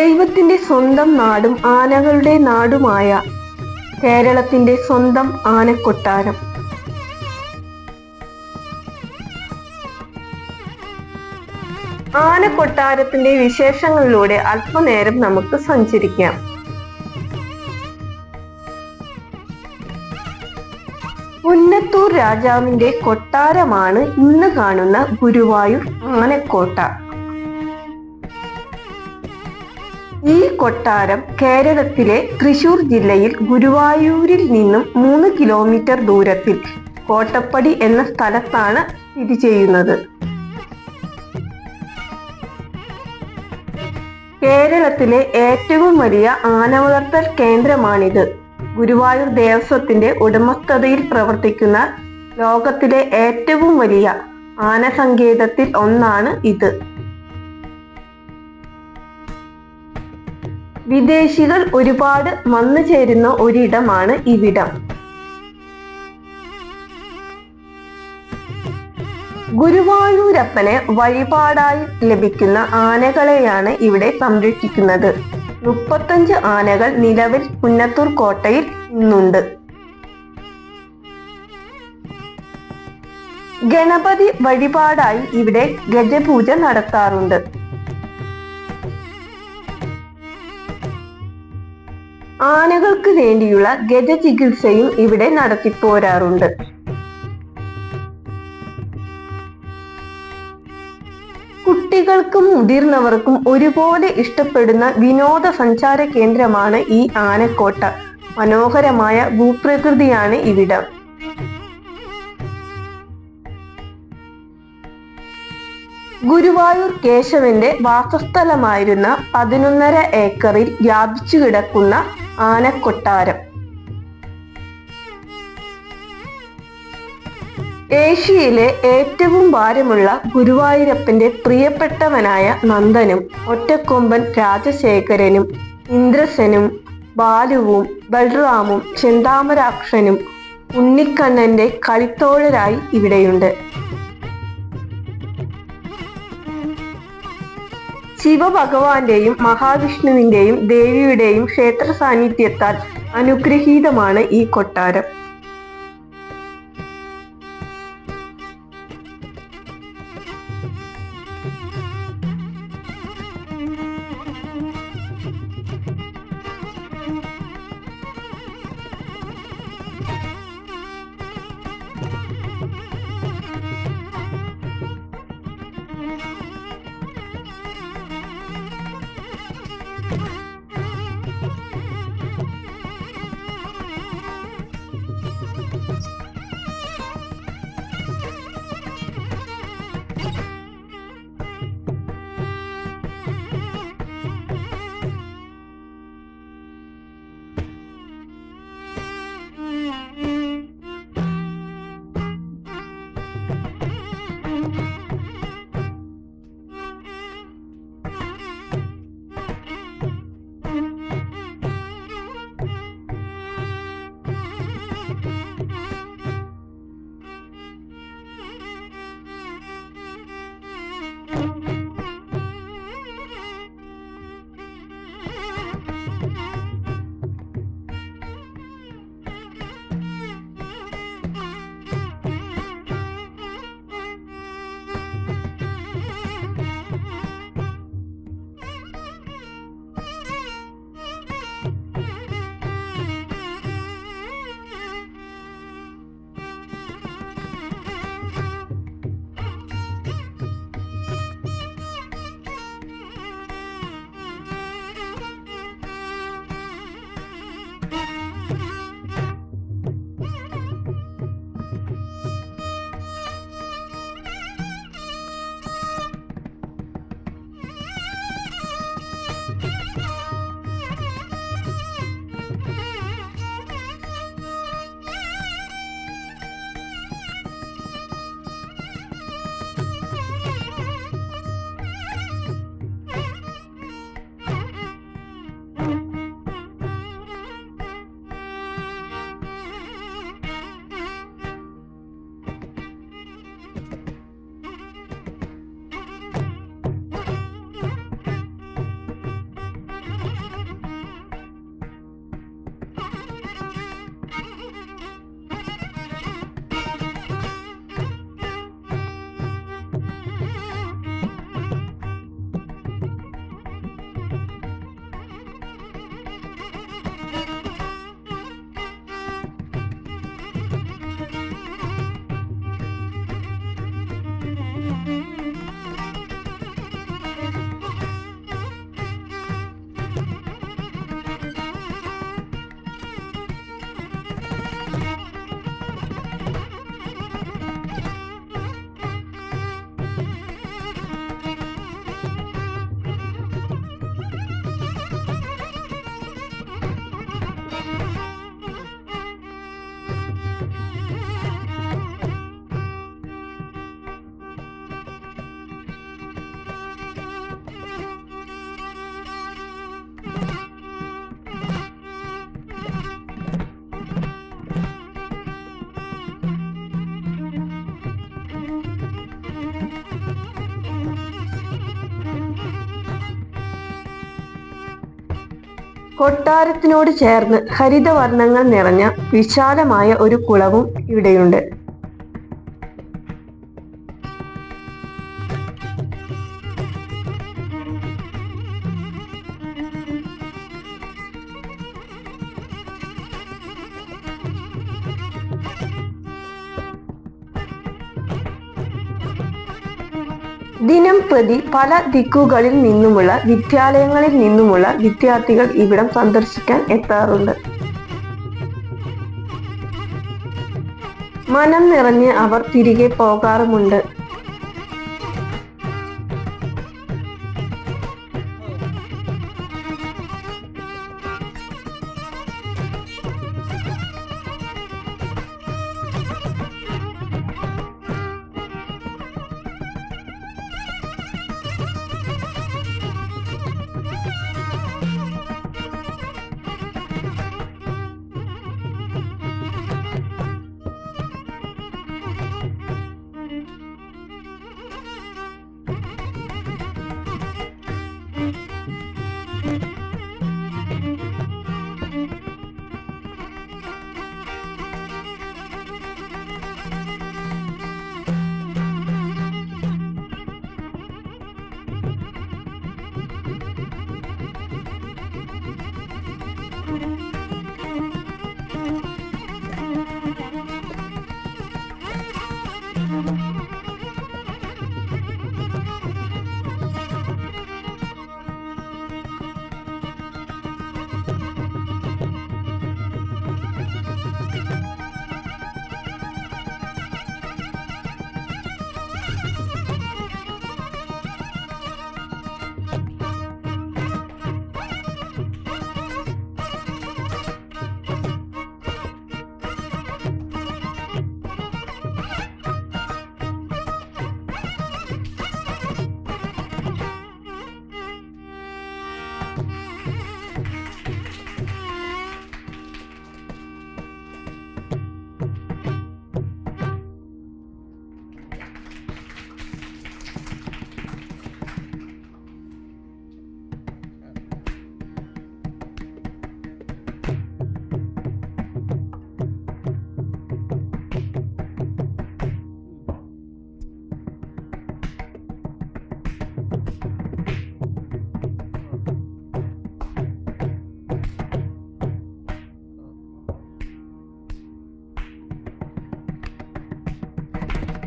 ദൈവത്തിന്റെ സ്വന്തം നാടും ആനകളുടെ നാടുമായ കേരളത്തിന്റെ സ്വന്തം ആനക്കൊട്ടാരം. ആനക്കൊട്ടാരത്തിന്റെ വിശേഷങ്ങളിലൂടെ അല്പനേരം നമുക്ക് സഞ്ചരിക്കാം. പുന്നത്തൂർ രാജാവിന്റെ കൊട്ടാരമാണ് ഇന്ന് കാണുന്ന ഗുരുവായൂർ ആനക്കോട്ട. ഈ കൊട്ടാരം കേരളത്തിലെ തൃശൂർ ജില്ലയിൽ ഗുരുവായൂരിൽ നിന്നും മൂന്ന് കിലോമീറ്റർ ദൂരത്തിൽ കോട്ടപ്പടി എന്ന സ്ഥലത്താണ് സ്ഥിതി ചെയ്യുന്നത്. കേരളത്തിലെ ഏറ്റവും വലിയ ആന വളർത്തൽ കേന്ദ്രമാണിത്. ഗുരുവായൂർ ദേവസ്വത്തിന്റെ ഉടമസ്ഥതയിൽ പ്രവർത്തിക്കുന്ന ലോകത്തിലെ ഏറ്റവും വലിയ ആന സങ്കേതത്തിൽ ഒന്നാണ് ഇത്. വിദേശികൾ ഒരുപാട് വന്നു ചേരുന്ന ഒരിടമാണ് ഇവിടം. ഗുരുവായൂരപ്പനെ വഴിപാടായി ലഭിക്കുന്ന ആനകളെയാണ് ഇവിടെ സംരക്ഷിക്കുന്നത്. മുപ്പത്തഞ്ച് ആനകൾ നിലവിൽ പുന്നത്തൂർ കോട്ടയിൽ ഇന്നുണ്ട് ഗണപതി വഴിപാടായി ഇവിടെ ഗജപൂജ നടത്താറുണ്ട്. ആനകൾക്ക് വേണ്ടിയുള്ള ഗജ ചികിത്സയും ഇവിടെ നടത്തിപ്പോരാറുണ്ട്. കുട്ടികൾക്കും മുതിർന്നവർക്കും ഒരുപോലെ ഇഷ്ടപ്പെടുന്ന വിനോദസഞ്ചാര കേന്ദ്രമാണ് ഈ ആനക്കോട്ട. മനോഹരമായ ഭൂപ്രകൃതിയാണ് ഇവിടം. ഗുരുവായൂർ കേശവന്റെ വാസസ്ഥലമായിരുന്ന പതിനൊന്നര ഏക്കറിൽ വ്യാപിച്ചു കിടക്കുന്ന ആനക്കൊട്ടാരം. ഏഷ്യയിലെ ഏറ്റവും ഭാരമുള്ള ഗുരുവായൂരപ്പന്റെ പ്രിയപ്പെട്ടവനായ നന്ദനും ഒറ്റക്കൊമ്പൻ രാജശേഖരനും ഇന്ദ്രസനും ബാലുവും ബൽറാമും ചെന്താമരാക്ഷനും ഉണ്ണിക്കണ്ണന്റെ കളിത്തോഴരായി ഇവിടെയുണ്ട്. ശിവഭഗവാന്റെയും മഹാവിഷ്ണുവിന്റെയും ദേവിയുടെയും ക്ഷേത്ര സാന്നിധ്യത്താൽ അനുഗ്രഹീതമാണ് ഈ കൊട്ടാരം. കൊട്ടാരത്തിനോട് ചേർന്ന് ഹരിതവർണങ്ങൾ നിറഞ്ഞ വിശാലമായ ഒരു കുളവും ഇവിടെയുണ്ട്. ദിനം പ്രതി പല ദിക്കുകളിൽ നിന്നുമുള്ള വിദ്യാലയങ്ങളിൽ നിന്നുമുള്ള വിദ്യാർത്ഥികൾ ഇവിടം സന്ദർശിക്കാൻ എത്താറുണ്ട്. മനം നിറഞ്ഞ് അവർ തിരികെ പോകാറുമുണ്ട്.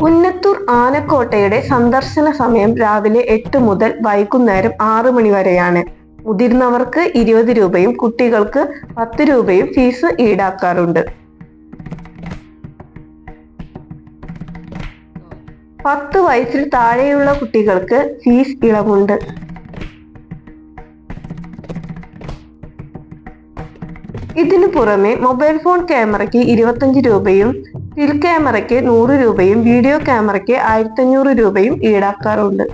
ഉന്നത്തൂർ ആനക്കോട്ടയുടെ സന്ദർശന സമയം രാവിലെ എട്ട് മുതൽ വൈകുന്നേരം ആറ് മണി വരെയാണ്. മുതിർന്നവർക്ക് ഇരുപത് രൂപയും കുട്ടികൾക്ക് പത്ത് രൂപയും ഫീസ് ഈടാക്കാറുണ്ട്. പത്ത് വയസ്സിൽ താഴെയുള്ള കുട്ടികൾക്ക് ഫീസ് ഇളവുണ്ട്. ഇതിനു പുറമെ മൊബൈൽ ഫോൺ ക്യാമറയ്ക്ക് ഇരുപത്തഞ്ച് രൂപയും സ്റ്റിൽ ക്യാമറയ്ക്ക് നൂറ് രൂപയും വീഡിയോ ക്യാമറയ്ക്ക് ആയിരത്തഞ്ഞൂറ് രൂപയും ഈടാക്കാറുണ്ട്.